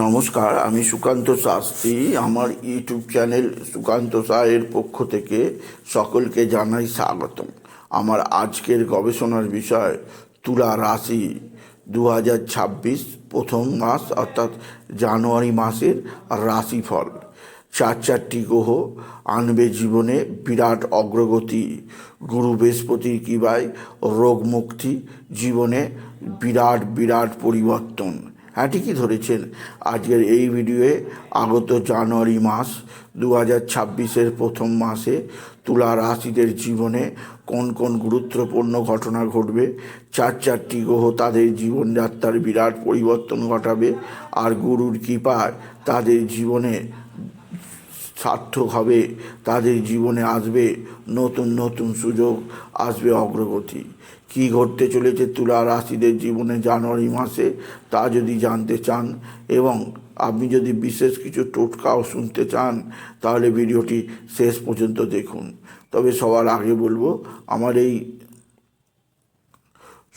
নমস্কার, আমি সুকান্ত শাস্ত্রী। আমার ইউটিউব চ্যানেল সুকান্ত সায়ের পক্ষ থেকে সকলকে জানাই স্বাগতম। আমার আজকের গবেষণার বিষয়, তুলা রাশি দু হাজার ছাব্বিশ প্রথম মাস, অর্থাৎ জানুয়ারি মাসের রাশিফল। চার চারটি গ্রহ আনবে জীবনে বিরাট অগ্রগতি। গুরু বৃহস্পতির কৃপায় রোগ মুক্তি জীবনে বিরাট বিরাট পরিবর্তন। হ্যাঁ ঠিকই ধরেছেন। আজকের এই ভিডিওয়ে আগত জানুয়ারি মাস দু হাজার ছাব্বিশের প্রথম মাসে তুলা রাশিদের জীবনে কোন কোন গুরুত্বপূর্ণ ঘটনা ঘটবে, চার চারটি গ্রহ তাদের জীবনযাত্রার বিরাট পরিবর্তন ঘটাবে, আর গুরুর কৃপায় তাদের জীবনে সার্থক হবে, তাদের জীবনে আসবে নতুন নতুন সুযোগ, আসবে অগ্রগতি। কী ঘটতে চলেছে তুলা রাশিদের জীবনে জানুয়ারি মাসে, তা যদি জানতে চান এবং আপনি যদি বিশেষ কিছু টোটকাও শুনতে চান, তাহলে ভিডিওটি শেষ পর্যন্ত দেখুন। তবে সবার আগে বলব, আমার এই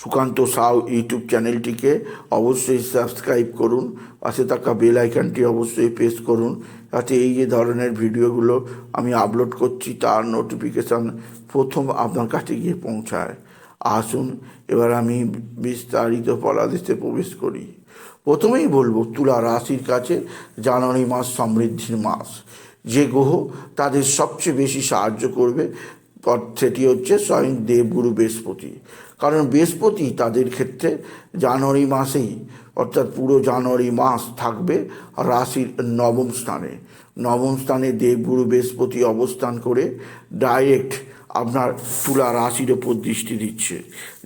সুকান্ত সাউ ইউটিউব চ্যানেলটিকে অবশ্যই সাবস্ক্রাইব করুন, পাশে থাকা বেল আইকনটি অবশ্যই প্রেস করুন, যাতে এই যে ধরনের ভিডিওগুলো আমি আপলোড করছি, তার নোটিফিকেশান প্রথম আপনার কাছে গিয়ে পৌঁছায়। আসুন, এবার আমি বিস্তারিত পলাদেশে প্রবেশ করি। প্রথমেই বলব, তুলা রাশির কাছে জানুয়ারি মাস সমৃদ্ধির মাস। যে গ্রহ তাদের সবচেয়ে বেশি সাহায্য করবে সেটি হচ্ছে স্বয়ং দেবগুরু বৃহস্পতি। কারণ বৃহস্পতি তাদের ক্ষেত্রে জানুয়ারি মাসেই, অর্থাৎ পুরো জানুয়ারি মাস থাকবে রাশির নবম স্থানে। নবম স্থানে দেবগুরু বৃহস্পতি অবস্থান করে ডাইরেক্ট আপনার তুলা রাশির ওপর দৃষ্টি দিচ্ছে,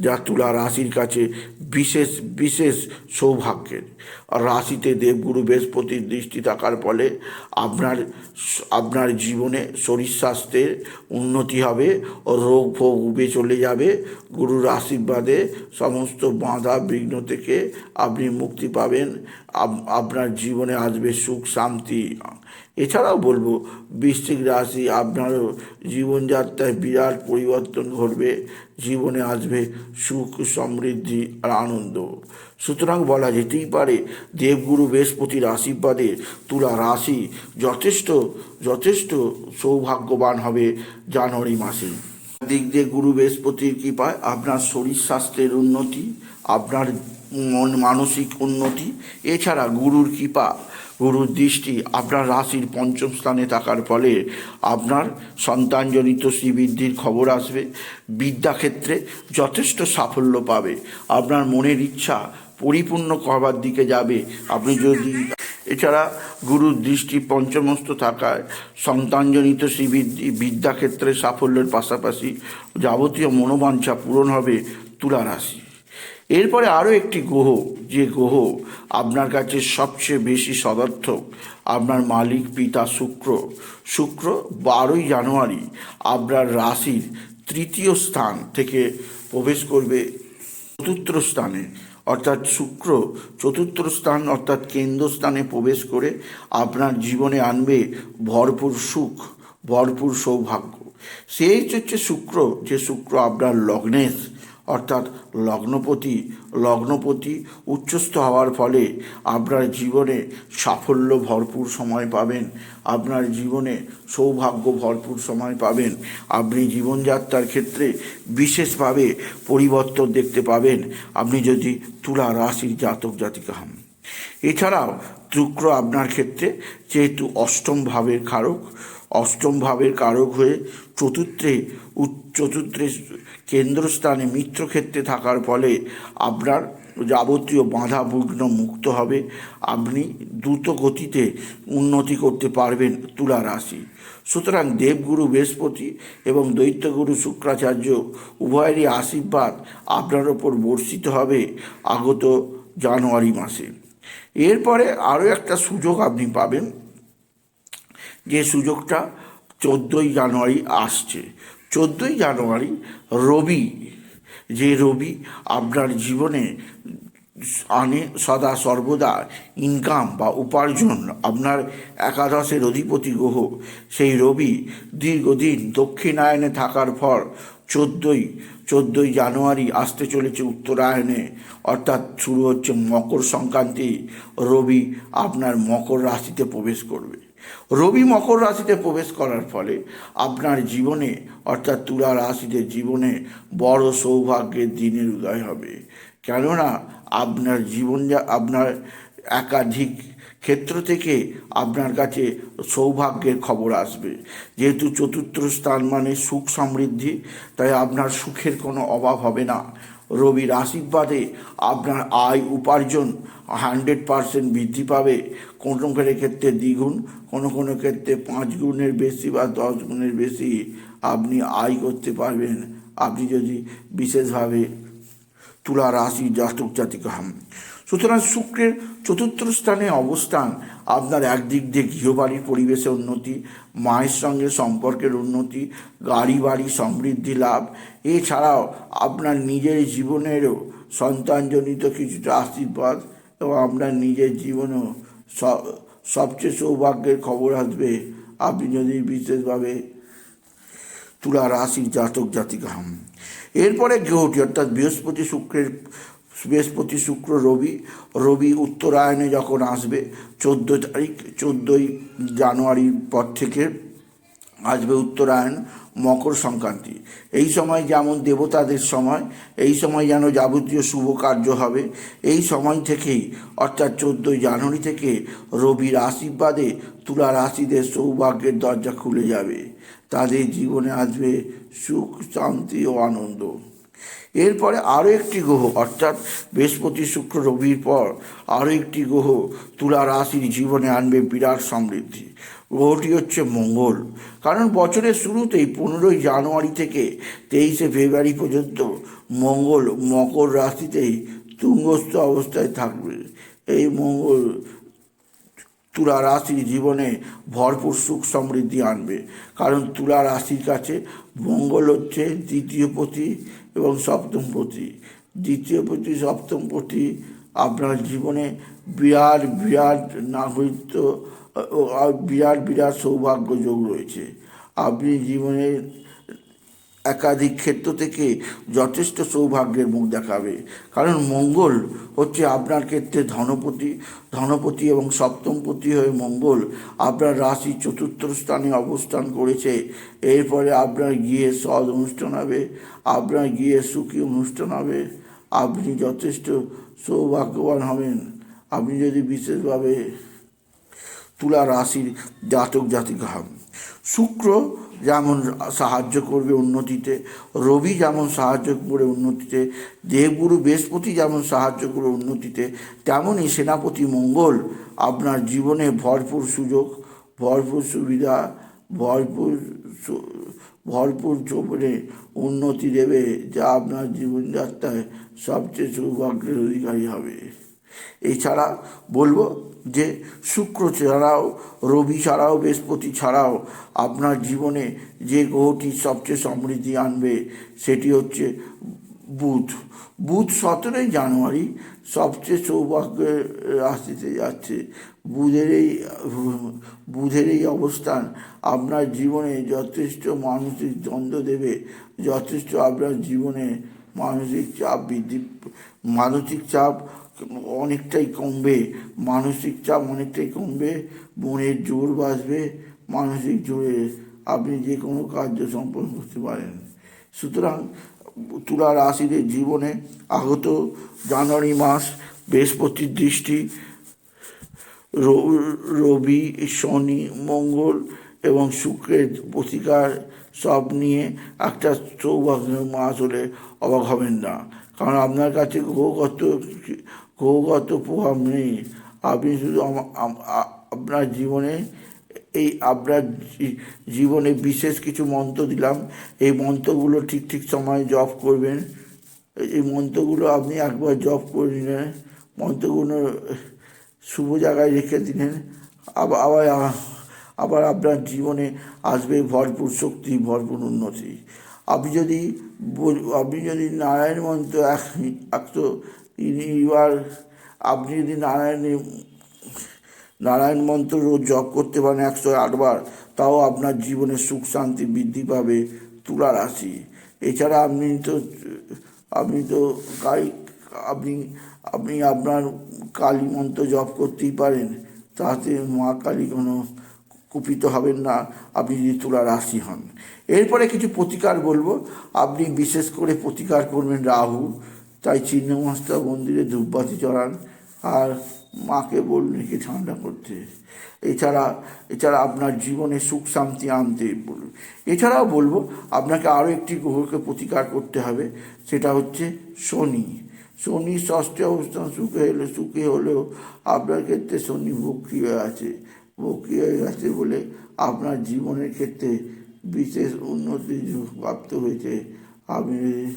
যা তুলা রাশির কাছে বিশেষ বিশেষ সৌভাগ্যের। আর রাশিতে দেবগুরু বৃহস্পতির দৃষ্টি থাকার ফলে আপনার আপনার জীবনে শরীর স্বাস্থ্যের উন্নতি হবে, ও রোগ ভোগ উবে চলে যাবে। গুরুর আশীর্বাদে সমস্ত বাঁধা বিঘ্ন থেকে আপনি মুক্তি পাবেন। আপনার জীবনে আসবে সুখ, শান্তি এছাড়াও বলব, বৃশ্চিক রাশি আপনারও জীবনযাত্রায় বিরাট পরিবর্তন ঘটবে, জীবনে আসবে সুখ, সমৃদ্ধি আর আনন্দ। সুতরাং বলা যেতেই পারে, দেবগুরু বৃহস্পতির আশীর্বাদে তুলা রাশি যথেষ্ট যথেষ্ট সৌভাগ্যবান হবে জানুয়ারি মাসে। দিক দিয়ে গুরু বৃহস্পতির কৃপায় আপনার শরীর স্বাস্থ্যের উন্নতি, আপনার মন মানসিক উন্নতি, এছাড়া গুরুর কৃপা, গুরুর দৃষ্টি আপনার রাশির পঞ্চম স্থানে থাকার ফলে আপনার সন্তানজনিত শ্রীবৃদ্ধির খবর আসবে, বিদ্যাক্ষেত্রে যথেষ্ট সাফল্য পাবে, আপনার মনের ইচ্ছা পরিপূর্ণ করবার দিকে যাবে, আপনি যদি এছাড়া গুরুর দৃষ্টি পঞ্চমস্ত থাকায় সন্তানজনিত শ্রীবৃদ্ধি বিদ্যাক্ষেত্রে সাফল্যের পাশাপাশি যাবতীয় মনোবাঞ্ছা পূরণ হবে তুলা রাশি। এরপরে আরও একটি গ্রহ, যে গ্রহ আপনার কাছে সবচেয়ে বেশি সদর্থক, আপনার মালিক, পিতা, শুক্র। শুক্র বারোই জানুয়ারি আপনার রাশির তৃতীয় স্থান থেকে প্রবেশ করবে চতুর্থ স্থানে। অর্থাৎ শুক্র চতুর্থ স্থান অর্থাৎ কেন্দ্রস্থানে প্রবেশ করে আপনার জীবনে আনবে ভরপুর সুখ, ভরপুর সৌভাগ্য। সেই হচ্ছে শুক্র, যে শুক্র আপনার লগ্নেশ অর্থাৎ লগ্নপতি লগ্নপতি উচ্চস্থ হওয়ার ফলে আপনার জীবনে সাফল্য ভরপুর সময় পাবেন। আপনার জীবনে সৌভাগ্য ভরপুর সময় পাবেন। আপনি জীবনযাত্রার ক্ষেত্রে বিশেষভাবে পরিবর্তন দেখতে পাবেন। আপনি যদি তুলা রাশির জাতক জাতিকা হন। এছাড়াও শুক্র আপনার ক্ষেত্রে যেহেতু অষ্টম ভাবের কারক, অষ্টম ভাবের কারক হয়ে চতুর্থে চতুর্থে কেন্দ্রস্থানে মিত্রক্ষেত্রে থাকার ফলে আপনার যাবতীয় বাধা বিঘ্ন মুক্ত হবে। আপনি দ্রুত গতিতে উন্নতি করতে পারবেন তুলা রাশি। সুতরাং দেবগুরু, বৃহস্পতি এবং দৈত্যগুরু, শুক্রাচার্য উভয়েরই আশীর্বাদ আপনার ওপর বর্ষিত হবে আগত জানুয়ারি মাসে। এরপরে আরও একটা সুযোগ আপনি পাবেন। যে সুযোগটা চোদ্দোই জানুয়ারি আসছে। চোদ্দোই জানুয়ারি রবি, যে রবি আপনার জীবনে আনে সদা সর্বদা ইনকাম বা উপার্জন, আপনার একাদশের অধিপতি গ্রহ, সেই রবি দীর্ঘদিন দক্ষিণায়নে থাকার পর চোদ্দোই চোদ্দোই জানুয়ারি আসতে চলেছে উত্তরায়ণে, অর্থাৎ শুরু হচ্ছে মকর সংক্রান্তি, রবি আপনার মকর রাশিতে প্রবেশ করবে। রবি মকর রাশিতে প্রবেশ করার ফলে আপনার জীবনে, অর্থাৎ তুলা রাশিতে জীবনে বড় সৌভাগ্যের দিনের উদয় হবে। কেননা আপনার জীবন যা, আপনার একাধিক ক্ষেত্র থেকে আপনার কাছে সৌভাগ্যের খবর আসবে। যেহেতু চতুর্থ স্থান মানে সুখ সমৃদ্ধি, তাই আপনার সুখের কোনো অভাব হবে না। রবির আশীর্বাদে আপনার আয় উপার্জন হান্ড্রেড পারসেন্ট বৃদ্ধি পাবে। কোনো কোনো ক্ষেত্রে দ্বিগুণ, কোনো কোনো ক্ষেত্রে পাঁচ গুণের বেশি বা দশ গুণের বেশি আপনি আয় করতে পারবেন। আপনি যদি বিশেষভাবে তুলা রাশি জাতক জাতিক হন। সুতরাং শুক্রের চতুর্থ স্থানে অবস্থান। আপনার একদিক দিয়ে গৃহবাড়ির পরিবেশে উন্নতি, মায়ের সঙ্গে সম্পর্কের উন্নতি গাড়ি বাড়ি সমৃদ্ধি লাভ। এছাড়াও আপনার নিজের জীবনেরও সন্তানজনিত কিছুটা আশীর্বাদ এবং আপনার নিজের জীবনেও সবচেয়ে সৌভাগ্যের খবর আসবে। আপনি যদি বিশেষভাবে তুলা রাশির জাতক জাতিকা হন। এরপরে গ্রহটি অর্থাৎ বৃহস্পতি শুক্রের বৃহস্পতি শুক্র রবি রবি উত্তরায়ণে যখন আসবে, চোদ্দ তারিখ, চোদ্দোই জানুয়ারির পর থেকে আসবে উত্তরায়ণ, মকর সংক্রান্তি। এই সময় যেমন দেবতাদের সময়, এই সময় যেন যাবতীয় শুভ কার্য হবে, এই সময় থেকেই, অর্থাৎ চোদ্দোই জানুয়ারি থেকে রবির আশীর্বাদে তুলা রাশিদের সৌভাগ্যের দরজা খুলে যাবে। তাদের জীবনে আসবে সুখ, শান্তি ও আনন্দ। এরপরে আরও একটি গ্রহ, অর্থাৎ বৃহস্পতি, শুক্র, রবির পর আরও একটি গ্রহ তুলা রাশির জীবনে আনবে বিরাট সমৃদ্ধি। গ্রহটি হচ্ছে মঙ্গল। কারণ বছরের শুরুতেই পনেরোই জানুয়ারি থেকে তেইশে ফেব্রুয়ারি পর্যন্ত মঙ্গল মকর রাশিতেই তুঙ্গস্থ অবস্থায় থাকবে। এই মঙ্গল তুলা রাশির জীবনে ভরপুর সুখ সমৃদ্ধি আনবে। কারণ তুলা রাশির কাছে মঙ্গল হচ্ছে দ্বিতীয় পতি এবং সপ্তম পতি দ্বিতীয় পতি সপ্তম পতি আপনার জীবনে বিরাট বিরাট নাগরিত্ব বিরাট বিরাট সৌভাগ্য যোগ রয়েছে। আপনি জীবনে একাধিক ক্ষেত্র থেকে যথেষ্ট সৌভাগ্যের মুখ দেখাবে। কারণ মঙ্গল হচ্ছে আপনার ক্ষেত্রে ধনপতি ধনপতি এবং সপ্তমপতি হয়ে মঙ্গল আপনার রাশি চতুর্থ স্থানে অবস্থান করেছে। এরপরে আপনার গিয়ে সদ অনুষ্ঠান হবে, আপনার গিয়ে সুখী অনুষ্ঠান হবে, আপনি যথেষ্ট সৌভাগ্যবান হবেন। আপনি যদি বিশেষভাবে তুলা রাশির জাতক জাতিকা হন, শুক্র যেমন সাহায্য করবে উন্নতিতে, রবি যেমন সাহায্য করে উন্নতিতে, দেবগুরু বৃহস্পতি যেমন সাহায্য করে উন্নতিতে তেমনই সেনাপতি মঙ্গল আপনার জীবনে ভরপুর সুযোগ, ভরপুর সুবিধা, ভরপুর ভরপুর জীবনে উন্নতি দেবে যা আপনার জীবনযাত্রায় সবচেয়ে সৌভাগ্যের অধিকারী হবে। এছাড়া বলব যে শুক্র ছাড়াও, রবি ছাড়াও, বৃহস্পতি ছাড়াও আপনার জীবনে যে গ্রহটি সবচেয়ে সমৃদ্ধি আনবে সেটি হচ্ছে বুধ। বুধ সতেরোই জানুয়ারি সবচেয়ে সৌভাগ্যের রাশিতে যাচ্ছে। বুধের এই বুধের এই অবস্থান আপনার জীবনে যথেষ্ট মানসিক দ্বন্দ্ব দেবে, যথেষ্ট আপনার জীবনে মানসিক চাপ বৃদ্ধি, মানসিক চাপ অনেকটাই কমবে, মানসিক চাপ অনেকটাই কমবে, মনের জোর বাঁচবে মানসিক জোরে আপনি যে কোনো কার্য সম্পন্ন করতে পারেন। সুতরাং তুলা রাশিদের জীবনে আগত জানুয়ারি মাস বৃহস্পতির দৃষ্টি, রবি, শনি, মঙ্গল এবং শুক্রের প্রতিকার সব নিয়ে একটা সৌভাগ্যের মাস হলে অবাক হবেন না। কারণ আপনার কাছে গ্রহগত গ্রহগত প্রভাব নেই। আপনি শুধু আপনার জীবনে এই, আপনার জীবনে বিশেষ কিছু মন্ত্র দিলাম। এই মন্ত্রগুলো ঠিক ঠিক সময়ে জপ করবেন। এই মন্ত্রগুলো আপনি একবার জপ করে নিলেন। মন্ত্রগুলো শুভ জায়গায় রেখে দিলেন। আবার আবার আবার আপনার জীবনে আসবে ভরপুর শক্তি, ভরপুর উন্নতি। আপনি যদি আপনি যদি নারায়ণ মন্ত্র এক একশো এবার আপনি যদি নারায়ণের নারায়ণ মন্ত্র রোজ জপ করতে পারেন একশো আটবার তাও আপনার জীবনে সুখ শান্তি বৃদ্ধি পাবে তুলা রাশি। এছাড়া আপনি তো আপনি তো গাই আপনি আপনি আপনার কালী মন্ত্র জপ করতেই পারেন, তাতে মা কালী কোনো কুপিত হবেন না, আপনি যদি তুলা রাশি হন। এরপরে কিছু প্রতিকার বলব। আপনি বিশেষ করে প্রতিকার করবেন রাহু, তাই চিহ্নমস্তা মন্দিরে ধূপবাতি চড়ান আর মাকে বলুন একে ঠান্ডা করতে। এছাড়া এছাড়া আপনার জীবনে সুখ শান্তি আনতে বলুন। এছাড়াও বলব, আপনাকে আরও একটি গ্রহকে প্রতিকার করতে হবে, সেটা হচ্ছে শনি। শনি ষষ্ঠী অবস্থান, সুখে হলে সুখে হলেও আপনার ক্ষেত্রে শনি বক্রি হয়ে আছে। বক্রি হয়ে গেছে বলে আপনার জীবনের ক্ষেত্রে বিশেষ উন্নতি প্রাপ্ত হয়েছে। আপনি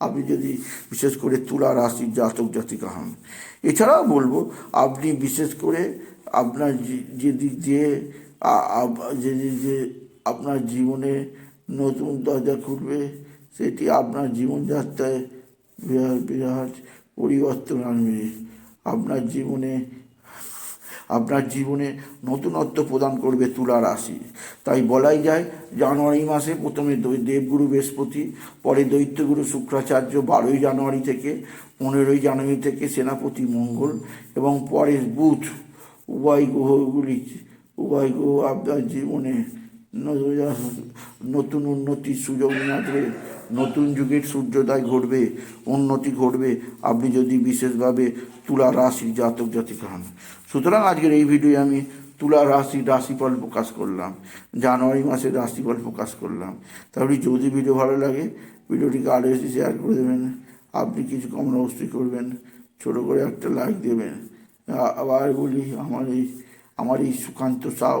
আপনি যদি বিশেষ করে তুলা রাশির জাতক জাতিকা হন। এছাড়াও বলব, আপনি বিশেষ করে আপনার যে- যে দিক দিয়ে আ- যে আপনার জীবনে নতুন দরজা খুলবে, সেটি আপনার জীবনযাত্রায় বিরাট বিরাট পরিবর্তন আনবে। আপনার জীবনে আপনার জীবনে নতুনত্ব প্রদান করবে তুলা রাশি। তাই বলাই যায়, জানুয়ারি মাসে প্রথমে দেবগুরু বৃহস্পতি, পরে দৈত্যগুরু শুক্রাচার্য বারোই জানুয়ারি থেকে, পনেরোই জানুয়ারি থেকে সেনাপতি মঙ্গল, এবং পরে বুধ, উভয় গ্রহগুলি, উভয় গ্রহ আপনার জীবনে নতুন উন্নতির সুযোগ নিয়ে আসবে নতুন যুগের সূর্যোদয় ঘটবে, উন্নতি ঘটবে। আপনি যদি বিশেষভাবে তুলা রাশির জাতক জাতিকা হন। সুতরাং আজকের এই ভিডিও আমি তুলা রাশির রাশিফল প্রকাশ করলাম। জানুয়ারি মাসের রাশিফল প্রকাশ করলাম। তাহলে যদি ভিডিও ভালো লাগে ভিডিওটিকে আরও বেশি শেয়ার করে দেবেন। আপনি কিছু কমন অবশ্যই করবেন। ছোটো করে একটা লাইক দেবেন। আবার বলি, আমার এই আমার এই সুকান্ত সাউ